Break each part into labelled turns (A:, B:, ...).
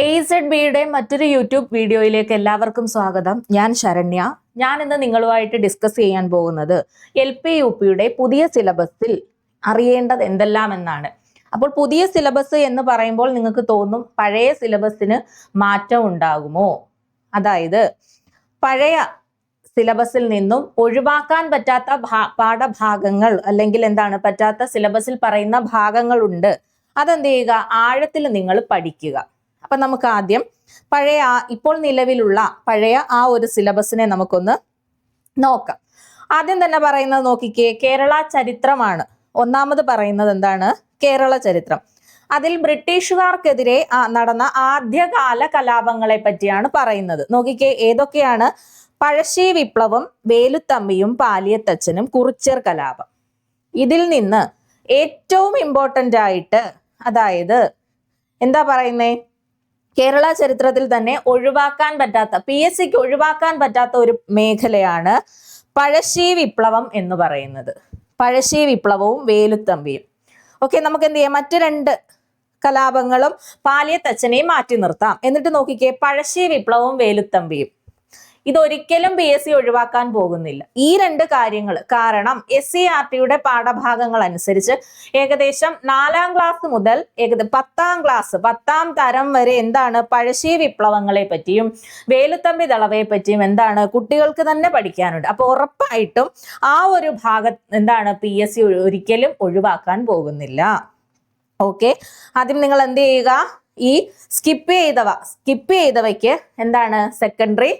A: എയ്സഡ് ബിയുടെ മറ്റൊരു യൂട്യൂബ് വീഡിയോയിലേക്ക് എല്ലാവർക്കും സ്വാഗതം. ഞാൻ ശരണ്യ. ഞാൻ ഇന്ന് നിങ്ങളുമായിട്ട് ഡിസ്കസ് ചെയ്യാൻ പോകുന്നത് എൽ പി യു പിയുടെ പുതിയ സിലബസിൽ അറിയേണ്ടത് എന്തെല്ലാം എന്നാണ് അപ്പോൾ പുതിയ സിലബസ് എന്ന് പറയുമ്പോൾ നിങ്ങൾക്ക് തോന്നും പഴയ സിലബസിന് മാറ്റം ഉണ്ടാകുമോ? അതായത് പഴയ സിലബസിൽ നിന്നും ഒഴിവാക്കാൻ പറ്റാത്ത പാഠഭാഗങ്ങൾ അല്ലെങ്കിൽ എന്താണ് പറ്റാത്ത സിലബസിൽ പറയുന്ന ഭാഗങ്ങളുണ്ട്. അതെന്ത് ചെയ്യുക? ആഴത്തിൽ നിങ്ങൾ പഠിക്കുക. അപ്പൊ നമുക്ക് ആദ്യം പഴയ ഇപ്പോൾ നിലവിലുള്ള പഴയ ആ ഒരു സിലബസിനെ നമുക്കൊന്ന് നോക്കാം. ആദ്യം തന്നെ പറയുന്നത് നോക്കിക്കേ കേരള ചരിത്രമാണ്. ഒന്നാമത് പറയുന്നത് എന്താണ്? കേരള ചരിത്രം. അതിൽ ബ്രിട്ടീഷുകാർക്കെതിരെ നടന്ന ആദ്യകാല കലാപങ്ങളെ പറ്റിയാണ് പറയുന്നത്. നോക്കിക്കേ ഏതൊക്കെയാണ്? പഴശ്ശി വിപ്ലവം വേലുത്തമ്പിയും പാലിയത്തച്ഛനും കുറിച്യർ കലാപം. ഇതിൽ നിന്ന് ഏറ്റവും ഇമ്പോർട്ടന്റ് ആയിട്ട് അതായത് എന്താ പറയുന്നേ? കേരള ചരിത്രത്തിൽ തന്നെ ഒഴിവാക്കാൻ പറ്റാത്ത പി എസ് സിക്ക് ഒഴിവാക്കാൻ പറ്റാത്ത ഒരു മേഖലയാണ് പഴശ്ശി വിപ്ലവം എന്ന് പറയുന്നത്. പഴശ്ശി വിപ്ലവവും വേലുത്തമ്പിയും. ഓക്കെ നമുക്ക് എന്ത് ചെയ്യാം? മറ്റു രണ്ട് കലാപങ്ങളും പാലിയത്തച്ഛനെയും മാറ്റി നിർത്താം. എന്നിട്ട് നോക്കിക്കേ പഴശ്ശി വിപ്ലവവും വേലുത്തമ്പിയും. ഇതൊരിക്കലും പി എസ് സി ഒഴിവാക്കാൻ പോകുന്നില്ല. ഈ രണ്ട് കാര്യങ്ങൾ കാരണം എസ് സി ആർ ടിയുടെ പാഠഭാഗങ്ങൾ അനുസരിച്ച് ഏകദേശം നാലാം ക്ലാസ് മുതൽ ഏകദേശം പത്താം ക്ലാസ് പത്താം തരം വരെ എന്താണ് പഴശ്ശി വിപ്ലവങ്ങളെ പറ്റിയും വേലുത്തമ്പി ദളവയെ പറ്റിയും എന്താണ് കുട്ടികൾക്ക് തന്നെ പഠിക്കാനുണ്ട്. അപ്പോൾ ഉറപ്പായിട്ടും ആ ഒരു ഭാഗം എന്താണ് പി എസ് സി ഒരിക്കലും ഒഴിവാക്കാൻ പോകുന്നില്ല. ഓക്കെ? ആദ്യം നിങ്ങൾ എന്ത് ചെയ്യുക? ഈ സ്കിപ്പ് ചെയ്തവ സ്കിപ്പ് ചെയ്തവയ്ക്ക് എന്താണ് സെക്കൻഡറി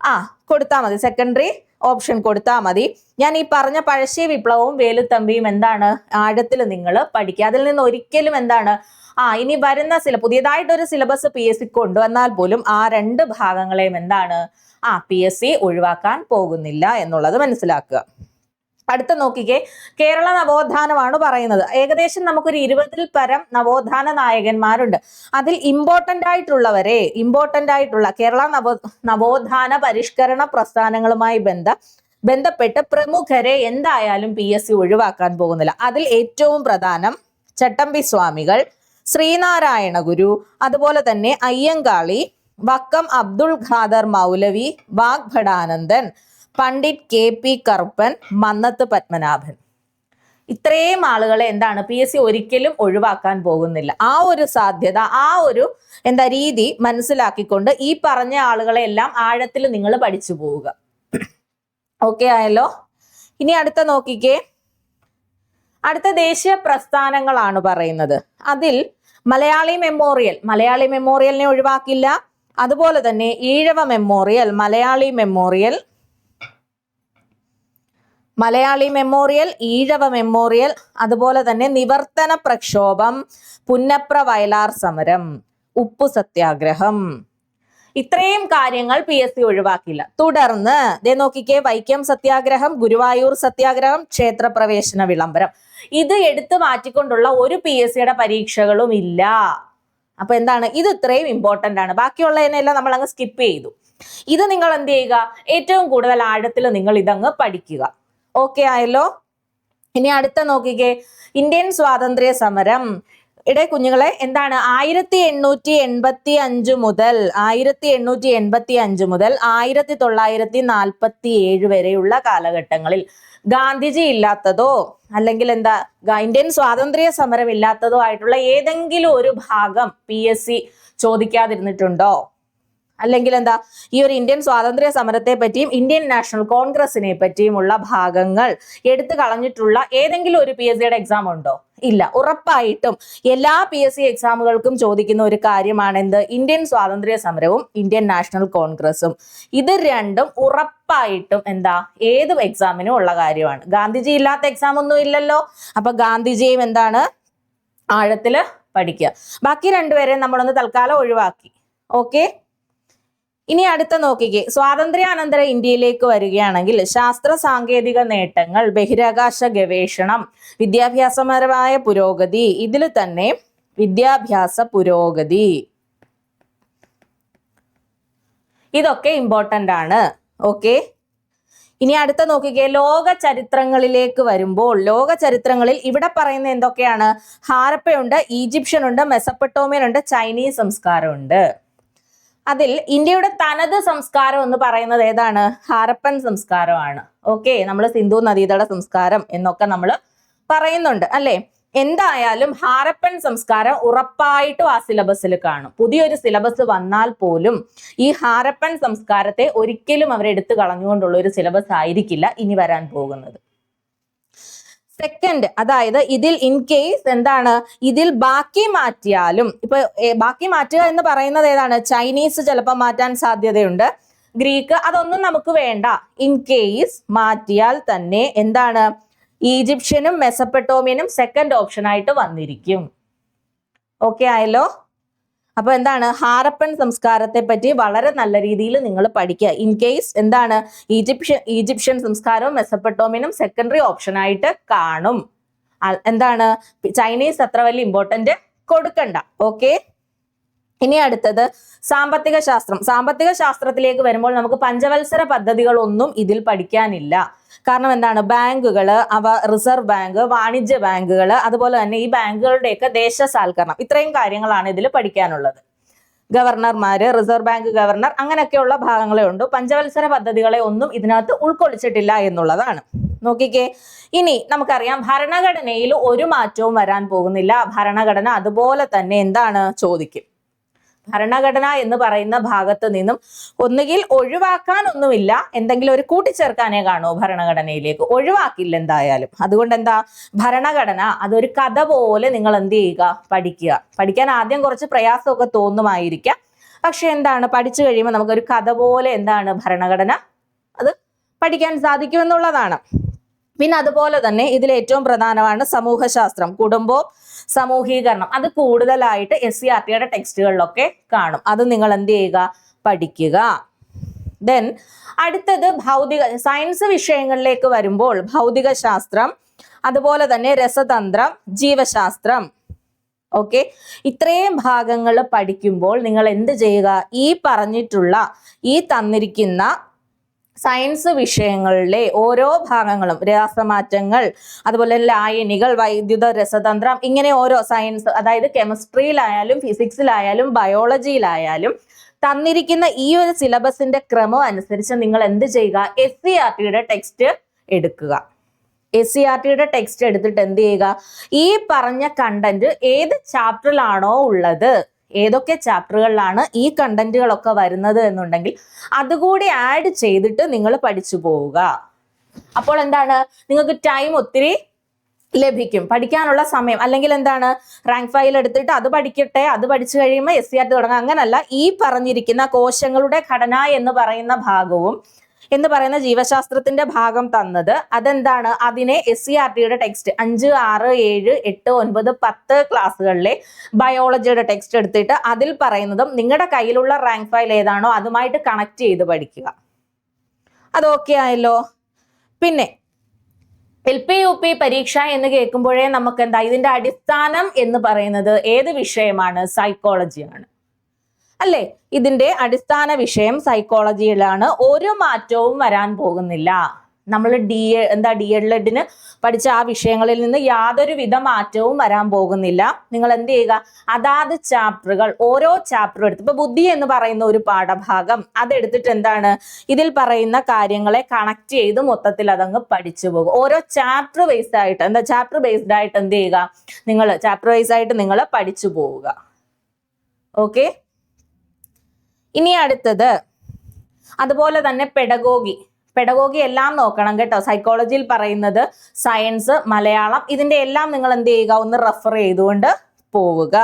A: ആ കൊടുത്താൽ മതി. സെക്കൻഡറി ഓപ്ഷൻ കൊടുത്താൽ മതി. ഞാൻ ഈ പറഞ്ഞ പഴശ്ശി വിപ്ലവവും വേലുത്തമ്പിയും എന്താണ്? ആഴത്തിൽ നിങ്ങൾ പഠിക്കുക. അതിൽ നിന്ന് ഒരിക്കലും എന്താണ്? ആ ഇനി വരുന്ന സില പുതിയതായിട്ടൊരു സിലബസ് പി എസ് സി കൊണ്ടുവന്നാൽ പോലും ആ രണ്ട് ഭാഗങ്ങളെയും എന്താണ്? ആ പി എസ് സി ഒഴിവാക്കാൻ പോകുന്നില്ല എന്നുള്ളത് മനസ്സിലാക്കുക. അടുത്ത നോക്കിക്കേ. കേരള നവോത്ഥാനമാണ് പറയുന്നത്. ഏകദേശം നമുക്കൊരു ഇരുപതിൽ പരം നവോത്ഥാന നായകന്മാരുണ്ട്. അതിൽ ഇമ്പോർട്ടന്റ് ആയിട്ടുള്ളവരെ ഇമ്പോർട്ടന്റ് ആയിട്ടുള്ള കേരള നവോ നവോത്ഥാന പരിഷ്കരണ പ്രസ്ഥാനങ്ങളുമായി ബന്ധ ബന്ധപ്പെട്ട് പ്രമുഖരെ എന്തായാലും പി എസ് സി ഒഴിവാക്കാൻ പോകുന്നില്ല. അതിൽ ഏറ്റവും പ്രധാനം ചട്ടമ്പി സ്വാമികൾ ശ്രീനാരായണ ഗുരു അതുപോലെ തന്നെ അയ്യങ്കാളി വക്കം അബ്ദുൾ ഖാദർ മൗലവി വാഗ്ഭടാനന്ദൻ പണ്ഡിറ്റ് കെ പി കറുപ്പൻ മന്നത്ത് പത്മനാഭൻ. ഇത്രയും ആളുകളെ എന്താണ് പി എസ് സി ഒരിക്കലും ഒഴിവാക്കാൻ പോകുന്നില്ല. ആ ഒരു സാധ്യത ആ ഒരു എന്താ രീതി മനസ്സിലാക്കിക്കൊണ്ട് ഈ പറഞ്ഞ ആളുകളെ എല്ലാം ആഴത്തിൽ നിങ്ങൾ പഠിച്ചു പോവുക. ഓക്കെ ആയല്ലോ? ഇനി അടുത്ത നോക്കിക്കേ. അടുത്ത ദേശീയ പ്രസ്ഥാനങ്ങളാണ് പറയുന്നത്. അതിൽ മലയാളി മെമ്മോറിയൽ മലയാളി മെമ്മോറിയലിനെ ഒഴിവാക്കില്ല. അതുപോലെ തന്നെ Ezhava memorial Malayali memorial Malayali memorial Ezhava memorial അതുപോലെ തന്നെ നിവർത്തന പ്രക്ഷോഭം പുന്നപ്ര വയലാർ സമരം ഉപ്പു സത്യാഗ്രഹം. ഇത്രയും കാര്യങ്ങൾ പി എസ് സി ഒഴിവാക്കില്ല തുടർന്ന് ദേ നോക്കിക്കേ വൈക്കം സത്യാഗ്രഹം ഗുരുവായൂർ സത്യാഗ്രഹം ക്ഷേത്രപ്രവേശന വിളംബരം. ഇത് എടുത്തു മാറ്റിക്കൊണ്ടുള്ള ഒരു പി എസ് സിയുടെ പരീക്ഷകളും ഇല്ല. അപ്പൊ എന്താണ്? ഇത് ഇത്രയും ഇമ്പോർട്ടന്റ് ആണ്. ബാക്കിയുള്ളതിനെല്ലാം നമ്മൾ അങ്ങ് സ്കിപ്പ് ചെയ്തു. ഇത് നിങ്ങൾ എന്ത് ചെയ്യുക? ഏറ്റവും കൂടുതൽ ആഴത്തിൽ നിങ്ങൾ ഇതങ്ങ് പഠിക്കുക. ഓക്കെ ആയല്ലോ. ഇനി അടുത്ത നോക്കിക്കേ. ഇന്ത്യൻ സ്വാതന്ത്ര്യ സമരം. ഇടെ കുഞ്ഞുങ്ങളെ എന്താണ്? ആയിരത്തി എണ്ണൂറ്റി എൺപത്തി അഞ്ച് മുതൽ ആയിരത്തി എണ്ണൂറ്റി എൺപത്തി അഞ്ച് മുതൽ ആയിരത്തി തൊള്ളായിരത്തി നാൽപ്പത്തി ഏഴ് വരെയുള്ള കാലഘട്ടങ്ങളിൽ ഗാന്ധിജി ഇല്ലാത്തതോ അല്ലെങ്കിൽ എന്താ ഇന്ത്യൻ സ്വാതന്ത്ര്യ സമരം ഇല്ലാത്തതോ ആയിട്ടുള്ള ഏതെങ്കിലും ഒരു ഭാഗം പി എസ് സി ചോദിക്കാതിരുന്നിട്ടുണ്ടോ? അല്ലെങ്കിൽ എന്താ ഈ ഒരു ഇന്ത്യൻ സ്വാതന്ത്ര്യ സമരത്തെ പറ്റിയും ഇന്ത്യൻ നാഷണൽ കോൺഗ്രസിനെ പറ്റിയുമുള്ള ഭാഗങ്ങൾ എടുത്തു കളഞ്ഞിട്ടുള്ള ഏതെങ്കിലും ഒരു പി എസ് സിയുടെ എക്സാം ഉണ്ടോ? ഇല്ല. ഉറപ്പായിട്ടും എല്ലാ പി എസ് സി എക്സാമുകൾക്കും ചോദിക്കുന്ന ഒരു കാര്യമാണെന്ത്? ഇന്ത്യൻ സ്വാതന്ത്ര്യ സമരവും ഇന്ത്യൻ നാഷണൽ കോൺഗ്രസും ഇത് രണ്ടും ഉറപ്പായിട്ടും എന്താ? ഏത് എക്സാമിനും ഉള്ള കാര്യമാണ്. ഗാന്ധിജി ഇല്ലാത്ത എക്സാം ഒന്നും ഇല്ലല്ലോ. അപ്പൊ ഗാന്ധിജിയും എന്താണ്? ആഴത്തിൽ പഠിക്കുക ബാക്കി രണ്ടുപേരെ നമ്മളൊന്ന് തൽക്കാലം ഒഴിവാക്കി. ഓക്കെ ഇനി അടുത്ത നോക്കിക്കേ. സ്വാതന്ത്ര്യാനന്തര ഇന്ത്യയിലേക്ക് വരികയാണെങ്കിൽ ശാസ്ത്ര സാങ്കേതിക നേട്ടങ്ങൾ ബഹിരാകാശ ഗവേഷണം വിദ്യാഭ്യാസപരമായ പുരോഗതി ഇതിൽ തന്നെ വിദ്യാഭ്യാസ പുരോഗതി. ഇതൊക്കെ ഇമ്പോർട്ടന്റ് ആണ്. ഓക്കെ ഇനി അടുത്ത നോക്കിക്കേ. ലോക ചരിത്രങ്ങളിലേക്ക് വരുമ്പോൾ ലോക ചരിത്രങ്ങളിൽ ഇവിടെ പറയുന്ന എന്തൊക്കെയാണ്? ഹാരപ്പയുണ്ട് ഈജിപ്ഷ്യൻ ഉണ്ട് മെസപ്പട്ടോമിയൻ ഉണ്ട് ചൈനീസ് സംസ്കാരമുണ്ട്. അതിൽ ഇന്ത്യയുടെ തനത് സംസ്കാരം എന്ന് പറയുന്നത് ഏതാണ്? ഹാരപ്പൻ സംസ്കാരമാണ്. ഓക്കെ നമ്മൾ സിന്ധു നദീതട സംസ്കാരം എന്നൊക്കെ നമ്മൾ പറയുന്നുണ്ട് അല്ലെ? എന്തായാലും ഹാരപ്പൻ സംസ്കാരം ഉറപ്പായിട്ടും ആ സിലബസിൽ കാണും. പുതിയൊരു സിലബസ് വന്നാൽ പോലും ഈ ഹാരപ്പൻ സംസ്കാരത്തെ ഒരിക്കലും അവർ എടുത്തു കളഞ്ഞുകൊണ്ടുള്ള ഒരു സിലബസ് ആയിരിക്കില്ല ഇനി വരാൻ പോകുന്നത്. സെക്കൻഡ് അതായത് ഇതിൽ ഇൻ കേസ് എന്താണ്? ഇതിൽ ബാക്കി മാറ്റിയാലും ഇപ്പൊ ബാക്കി മാറ്റുക എന്ന് പറയുന്നത് ഏതാണ്? ചൈനീസ് ചിലപ്പോൾ മാറ്റാൻ സാധ്യതയുണ്ട്. ഗ്രീക്ക് അതൊന്നും നമുക്ക് വേണ്ട. ഇൻ കേസ് മാറ്റിയാൽ തന്നെ എന്താണ്? ഈജിപ്ഷ്യനും മെസപ്പട്ടോമിയനും സെക്കൻഡ് ഓപ്ഷൻ ആയിട്ട് വന്നിരിക്കും. ഓക്കെ ആയല്ലോ? അപ്പൊ എന്താണ്? ഹാരപ്പൻ സംസ്കാരത്തെ പറ്റി വളരെ നല്ല രീതിയിൽ നിങ്ങൾ പഠിക്കുക. ഇൻ കേസ് എന്താണ്? ഈജിപ്ഷ്യൻ ഈജിപ്ഷ്യൻ സംസ്കാരവും മെസ്സപ്പെട്ടോമിനും സെക്കൻഡറി ഓപ്ഷൻ ആയിട്ട് കാണും. എന്താണ്? ചൈനീസ് അത്ര വലിയ ഇമ്പോർട്ടന്റ് കൊടുക്കണ്ട. ഓക്കെ ഇനി അടുത്തത് സാമ്പത്തിക ശാസ്ത്രം. സാമ്പത്തിക ശാസ്ത്രത്തിലേക്ക് വരുമ്പോൾ നമുക്ക് പഞ്ചവത്സര പദ്ധതികളൊന്നും ഇതിൽ പഠിക്കാനില്ല. കാരണം എന്താണ്? ബാങ്കുകൾ അവ റിസർവ് ബാങ്ക് വാണിജ്യ ബാങ്കുകൾ അതുപോലെ തന്നെ ഈ ബാങ്കുകളുടെയൊക്കെ ദേശസാൽക്കരണം. ഇത്രയും കാര്യങ്ങളാണ് ഇതിൽ പഠിക്കാനുള്ളത്. ഗവർണർമാര് റിസർവ് ബാങ്ക് ഗവർണർ അങ്ങനെയൊക്കെയുള്ള ഭാഗങ്ങളെ ഉണ്ട്. പഞ്ചവത്സര പദ്ധതികളെ ഒന്നും ഇതിനകത്ത് ഉൾക്കൊള്ളിച്ചിട്ടില്ല എന്നുള്ളതാണ്. നോക്കിക്കേ ഇനി നമുക്കറിയാം ഭരണഘടനയിൽ ഒരു മാറ്റവും വരാൻ പോകുന്നില്ല. ഭരണഘടന അതുപോലെ തന്നെ എന്താണ്? ചോദിക്കും. ഭരണഘടന എന്ന് പറയുന്ന ഭാഗത്ത് നിന്നും ഒന്നുകിൽ ഒഴിവാക്കാൻ ഒന്നുമില്ല എന്തെങ്കിലും ഒരു കൂട്ടിച്ചേർക്കാനേ കാണൂ ഭരണഘടനയിലേക്ക്. ഒഴിവാക്കില്ല എന്തായാലും. അതുകൊണ്ട് എന്താ ഭരണഘടന അതൊരു കഥ പോലെ നിങ്ങൾ എന്ത് ചെയ്യുക? പഠിക്കുക. പഠിക്കാൻ ആദ്യം കുറച്ച് പ്രയാസമൊക്കെ തോന്നുമായിരിക്കാം. പക്ഷെ എന്താണ്? പഠിച്ചു കഴിയുമ്പോൾ നമുക്കൊരു കഥ പോലെ എന്താണ് ഭരണഘടന? അത് പഠിക്കാൻ സാധിക്കുമെന്നുള്ളതാണ്. പിന്നെ അതുപോലെ തന്നെ ഇതിൽ ഏറ്റവും പ്രധാനമാണ് സമൂഹശാസ്ത്രം കുടുംബവും സമൂഹീകരണം. അത് കൂടുതലായിട്ട് എസ് സി ആർ ടിയുടെ ടെക്സ്റ്റുകളിലൊക്കെ കാണും. അത് നിങ്ങൾ എന്ത് ചെയ്യുക? പഠിക്കുക. ദെൻ അടുത്തത് ഭൗതിക സയൻസ് വിഷയങ്ങളിലേക്ക് വരുമ്പോൾ ഭൗതിക ശാസ്ത്രം അതുപോലെ തന്നെ രസതന്ത്രം ജീവശാസ്ത്രം. ഓക്കെ ഇത്രയും ഭാഗങ്ങൾ പഠിക്കുമ്പോൾ നിങ്ങൾ എന്ത് ചെയ്യുക? ഈ പറഞ്ഞിട്ടുള്ള ഈ തന്നിരിക്കുന്ന സയൻസ് വിഷയങ്ങളിലെ ഓരോ ഭാഗങ്ങളും രാസമാറ്റങ്ങൾ അതുപോലെ ലായനികൾ വൈദ്യുത രസതന്ത്രം ഇങ്ങനെ ഓരോ സയൻസ് അതായത് കെമിസ്ട്രിയിലായാലും ഫിസിക്സിലായാലും ബയോളജിയിലായാലും തന്നിരിക്കുന്ന ഈ ഒരു സിലബസിന്റെ ക്രമം അനുസരിച്ച് നിങ്ങൾ എന്ത് ചെയ്യുക? എസ് സി ആർ ടിയുടെ ടെക്സ്റ്റ് എടുക്കുക. എസ് സി ആർ ടിയുടെ ടെക്സ്റ്റ് എടുത്തിട്ട് എന്ത് ചെയ്യുക? ഈ പറഞ്ഞ കണ്ടന്റ് ഏത് ചാപ്റ്ററിലാണോ ഉള്ളത്? ഏതൊക്കെ ചാപ്റ്ററുകളിലാണ് ഈ കണ്ടന്റുകളൊക്കെ വരുന്നത് എന്നുണ്ടെങ്കിൽ അതുകൂടി ആഡ് ചെയ്തിട്ട് നിങ്ങൾ പഠിച്ചു പോവുക. അപ്പോൾ എന്താണ്? നിങ്ങൾക്ക് ടൈം ഒത്തിരി ലഭിക്കും. പഠിക്കാനുള്ള സമയം. അല്ലെങ്കിൽ എന്താണ്? റാങ്ക് ഫയൽ എടുത്തിട്ട് അത് പഠിക്കട്ടെ അത് പഠിച്ചു കഴിയുമ്പോൾ എസ് സി ആർ ടി തുടങ്ങാം. അങ്ങനല്ല. ഈ പറഞ്ഞിരിക്കുന്ന കോശങ്ങളുടെ ഘടന എന്ന് പറയുന്ന ഭാഗവും എന്ന് പറയുന്ന ജീവശാസ്ത്രത്തിന്റെ ഭാഗം തന്നത് അതെന്താണ്? അതിനെ എസ് സി ആർ ടിയുടെ ടെക്സ്റ്റ് അഞ്ച് ആറ് ഏഴ് എട്ട് ഒൻപത് പത്ത് ക്ലാസ്സുകളിലെ ബയോളജിയുടെ ടെക്സ്റ്റ് എടുത്തിട്ട് അതിൽ പറയുന്നതും നിങ്ങളുടെ കയ്യിലുള്ള റാങ്ക് ഫയൽ ഏതാണോ അതുമായിട്ട് കണക്ട് ചെയ്ത് പഠിക്കുക. അത് ഓക്കെ ആയല്ലോ? പിന്നെ എൽ പി യു പി പരീക്ഷ എന്ന് കേൾക്കുമ്പോഴേ നമുക്ക് എന്താ ഇതിന്റെ അടിസ്ഥാനം എന്ന് പറയുന്നത് ഏത് വിഷയമാണ്? സൈക്കോളജിയാണ് അല്ലേ? ഇതിന്റെ അടിസ്ഥാന വിഷയം സൈക്കോളജിയിലാണ് ഒരു മാറ്റവും വരാൻ പോകുന്നില്ല. നമ്മൾ ഡി എന്താ ഡി എഡിന് പഠിച്ച ആ വിഷയങ്ങളിൽ നിന്ന് യാതൊരു വിധ മാറ്റവും വരാൻ പോകുന്നില്ല. നിങ്ങൾ എന്ത് ചെയ്യുക? അതാത് ചാപ്റ്ററുകൾ ഓരോ ചാപ്റ്ററും എടുത്ത്. ഇപ്പൊ ബുദ്ധി എന്ന് പറയുന്ന ഒരു പാഠഭാഗം അതെടുത്തിട്ട് എന്താണ്? ഇതിൽ പറയുന്ന കാര്യങ്ങളെ കണക്ട് ചെയ്ത് മൊത്തത്തിൽ അതങ്ങ് പഠിച്ചു പോകും. ഓരോ ചാപ്റ്റർ ബേസ്ഡ് ആയിട്ട് എന്താ ചാപ്റ്റർ ബേസ്ഡ് ആയിട്ട് എന്ത് ചെയ്യുക? നിങ്ങൾ ചാപ്റ്റർ വൈസ് ആയിട്ട് നിങ്ങൾ പഠിച്ചു പോവുക. ഓക്കെ ഇനി അടുത്തത് അതുപോലെ തന്നെ പെഡഗോഗി പെഡഗോഗി എല്ലാം നോക്കണം കേട്ടോ. സൈക്കോളജിയിൽ പറയുന്നത് സയൻസ് മലയാളം ഇതിന്റെ എല്ലാം നിങ്ങൾ എന്ത് ചെയ്യുക? ഒന്ന് റെഫർ ചെയ്തുകൊണ്ട് പോവുക.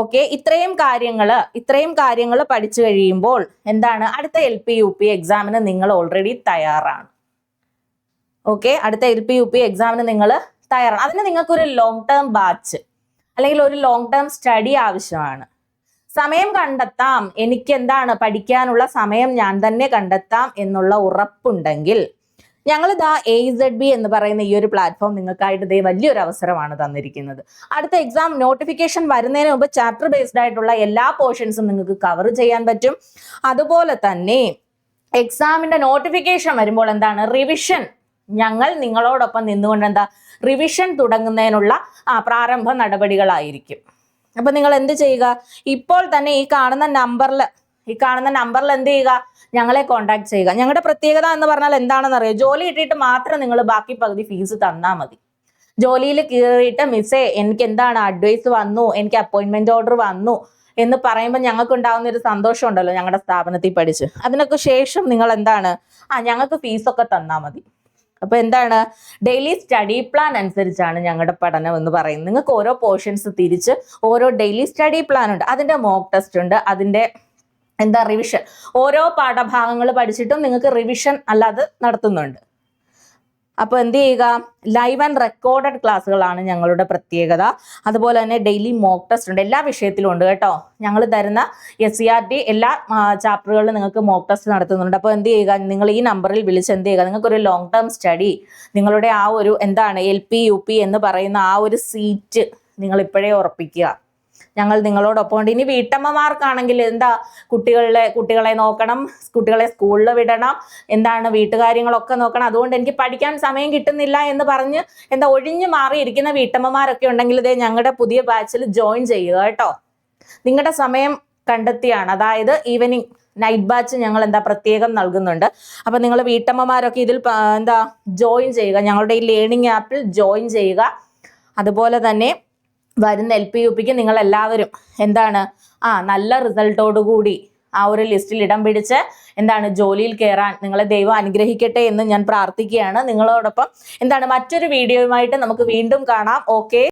A: ഓക്കെ ഇത്രയും കാര്യങ്ങൾ ഇത്രയും കാര്യങ്ങൾ പഠിച്ചു കഴിയുമ്പോൾ എന്താണ്? അടുത്ത എൽ പി യു പി എക്സാമിന് നിങ്ങൾ ഓൾറെഡി തയ്യാറാണ്. ഓക്കെ അടുത്ത എൽ പി യു പി എക്സാമിന് നിങ്ങൾ തയ്യാറാണ്. അതിന് നിങ്ങൾക്കൊരു ലോങ് ടേം ബാച്ച് അല്ലെങ്കിൽ ഒരു ലോങ് ടേം സ്റ്റഡി ആവശ്യമാണ്. സമയം കണ്ടെത്താം. എനിക്ക് എന്താണ് പഠിക്കാനുള്ള സമയം ഞാൻ തന്നെ കണ്ടെത്താം എന്നുള്ള ഉറപ്പുണ്ടെങ്കിൽ ഞങ്ങൾ ഇതാ എ ഇസഡ് ബി എന്ന് പറയുന്ന ഈ ഒരു പ്ലാറ്റ്ഫോം നിങ്ങൾക്കായിട്ട് ഇതേ വലിയൊരു അവസരമാണ് തന്നിരിക്കുന്നത്. അടുത്ത എക്സാം നോട്ടിഫിക്കേഷൻ വരുന്നതിന് മുമ്പ് ചാപ്റ്റർ ബേസ്ഡ് ആയിട്ടുള്ള എല്ലാ പോർഷൻസും നിങ്ങൾക്ക് കവർ ചെയ്യാൻ പറ്റും. അതുപോലെ തന്നെ എക്സാമിന്റെ നോട്ടിഫിക്കേഷൻ വരുമ്പോൾ എന്താണ്? റിവിഷൻ ഞങ്ങൾ നിങ്ങളോടൊപ്പം നിന്നുകൊണ്ട് എന്താ? റിവിഷൻ തുടങ്ങുന്നതിനുള്ള പ്രാരംഭ നടപടികളായിരിക്കും. അപ്പൊ നിങ്ങൾ എന്ത് ചെയ്യുക? ഇപ്പോൾ തന്നെ ഈ കാണുന്ന നമ്പറിൽ ഈ കാണുന്ന നമ്പറിൽ എന്ത് ചെയ്യുക? ഞങ്ങളെ കോൺടാക്ട് ചെയ്യുക. ഞങ്ങളുടെ പ്രത്യേകത എന്ന് പറഞ്ഞാൽ എന്താണെന്ന് അറിയാം? ജോലി കിട്ടിയിട്ട് മാത്രം നിങ്ങൾ ബാക്കി പകുതി ഫീസ് തന്നാൽ മതി. ജോലിയിൽ കയറിയിട്ട് മിസ്സേ എനിക്ക് എന്താണ് അഡ്വൈസ് വന്നു? എനിക്ക് അപ്പോയിന്റ്മെന്റ് ഓർഡർ വന്നു. എന്ന് പറയുമ്പോൾ ഞങ്ങൾക്ക് ഉണ്ടാകുന്ന ഒരു സന്തോഷം ഉണ്ടല്ലോ ഞങ്ങളുടെ സ്ഥാപനത്തിൽ പഠിച്ച്. അതിനൊക്കെ ശേഷം നിങ്ങൾ എന്താണ്? ആ ഞങ്ങൾക്ക് ഫീസൊക്കെ തന്നാൽ മതി. അപ്പൊ എന്താണ്? ഡെയിലി സ്റ്റഡി പ്ലാൻ അനുസരിച്ചാണ് ഞങ്ങളുടെ പഠനം എന്ന് പറയുന്നത്. നിങ്ങൾക്ക് ഓരോ പോർഷൻസ് തിരിച്ച് ഓരോ ഡെയിലി സ്റ്റഡി പ്ലാൻ ഉണ്ട്. അതിന്റെ മോക്ക് ടെസ്റ്റ് ഉണ്ട്. അതിന്റെ എന്താ റിവിഷൻ ഓരോ പാഠഭാഗങ്ങൾ പഠിച്ചിട്ടും നിങ്ങൾക്ക് റിവിഷൻ അല്ലാതെ നടത്തുന്നുണ്ട്. അപ്പോൾ എന്ത് ചെയ്യുക? ലൈവ് ആൻഡ് റെക്കോർഡഡ് ക്ലാസ്സുകളാണ് ഞങ്ങളുടെ പ്രത്യേകത. അതുപോലെ തന്നെ ഡെയിലി മോക്ക് ടെസ്റ്റ് ഉണ്ട്. എല്ലാ വിഷയത്തിലും ഉണ്ട് കേട്ടോ. ഞങ്ങൾ തരുന്ന എസ് സി ആർ ടി എല്ലാ ചാപ്റ്ററുകളിലും നിങ്ങൾക്ക് മോക്ക് ടെസ്റ്റ് നടത്തുന്നുണ്ട്. അപ്പോൾ എന്ത് ചെയ്യുക? നിങ്ങൾ ഈ നമ്പറിൽ വിളിച്ച് എന്ത് ചെയ്യുക? നിങ്ങൾക്കൊരു ലോങ് ടേം സ്റ്റഡി നിങ്ങളുടെ ആ ഒരു എന്താണ് എൽ പി യു പി എന്ന് പറയുന്ന ആ ഒരു സീറ്റ് നിങ്ങൾ ഇപ്പോഴേ ഉറപ്പിക്കുക. ഞങ്ങൾ നിങ്ങളോടൊപ്പം ഉണ്ട്. ഇനി വീട്ടമ്മമാർക്കാണെങ്കിൽ എന്താ കുട്ടികളെ കുട്ടികളെ നോക്കണം കുട്ടികളെ സ്കൂളിൽ വിടണം എന്താണ് വീട്ടുകാര്യങ്ങളൊക്കെ നോക്കണം. അതുകൊണ്ട് എനിക്ക് പഠിക്കാൻ സമയം കിട്ടുന്നില്ല എന്ന് പറഞ്ഞ് എന്താ ഒഴിഞ്ഞു മാറിയിരിക്കുന്ന വീട്ടമ്മമാരൊക്കെ ഉണ്ടെങ്കിൽ ഇതേ ഞങ്ങളുടെ പുതിയ ബാച്ചിൽ ജോയിൻ ചെയ്യുക കേട്ടോ. നിങ്ങളുടെ സമയം കണ്ടെത്തിയാണ്. അതായത് ഈവനിങ് നൈറ്റ് ബാച്ച് ഞങ്ങൾ എന്താ പ്രത്യേകം നൽകുന്നുണ്ട്. അപ്പം നിങ്ങൾ വീട്ടമ്മമാരൊക്കെ ഇതിൽ എന്താ ജോയിൻ ചെയ്യുക. ഞങ്ങളുടെ ഈ ലേണിംഗ് ആപ്പിൽ ജോയിൻ ചെയ്യുക. അതുപോലെ തന്നെ വരുന്ന എൽ പി യു പിക്ക് നിങ്ങൾ എല്ലാവരും എന്താണ്? ആ നല്ല റിസൾട്ടോടു കൂടി ആ ഒരു ലിസ്റ്റിൽ ഇടം പിടിച്ച് എന്താണ് ജോലിയിൽ കയറാൻ നിങ്ങളെ ദൈവം അനുഗ്രഹിക്കട്ടെ എന്ന് ഞാൻ പ്രാർത്ഥിക്കുകയാണ്. നിങ്ങളോടൊപ്പം എന്താണ് മറ്റൊരു വീഡിയോയുമായിട്ട് നമുക്ക് വീണ്ടും കാണാം. ഓക്കെ